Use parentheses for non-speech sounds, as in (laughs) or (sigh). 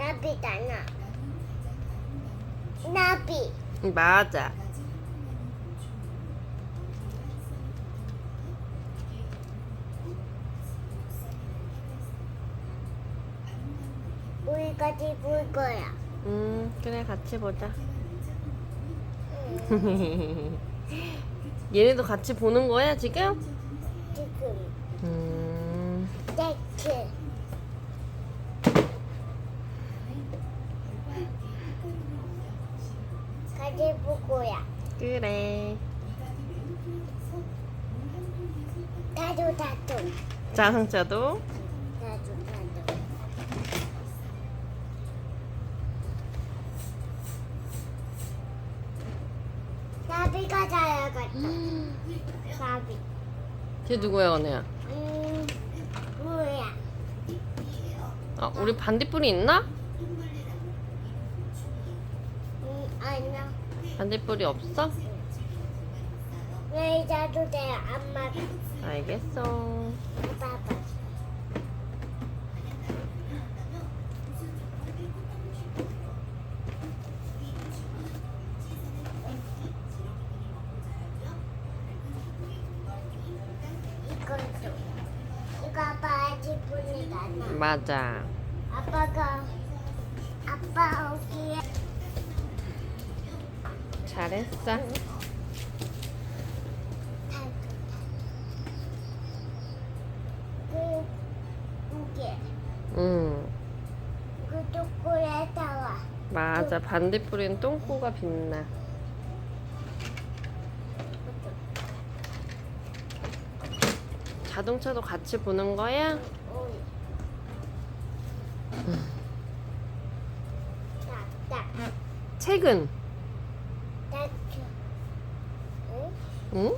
나비잖아. 나비. 맞아. 우리 같이 볼 거야. 음, 그래, 같이 보자. 응, (laughs) 얘네도 같이 보는 거야, 지금? 지금. 음, 떼츠. 볼 거야. 그래. 다도 다도. 자동차도? 다도 다도. 나비가 자야겠다. 나비. 걔 누구야, 언니야? 음, 뭐야? 아, 우리 반딧불이 있나? 음, 아니야. 반딧불이 없어? 왜 자도 돼? 엄마가. 알겠어. 봐봐. 이것도. 이거 아빠한테 보니까 나. 맞아. 아빠가 아빠 여기에 잘했어. 그 이게 응, 그 초콜릿에다가 맞아. 반딧불이는 똥꼬가 빛나. 자동차도 같이 보는 거야? 딱딱 책은? 응? 응?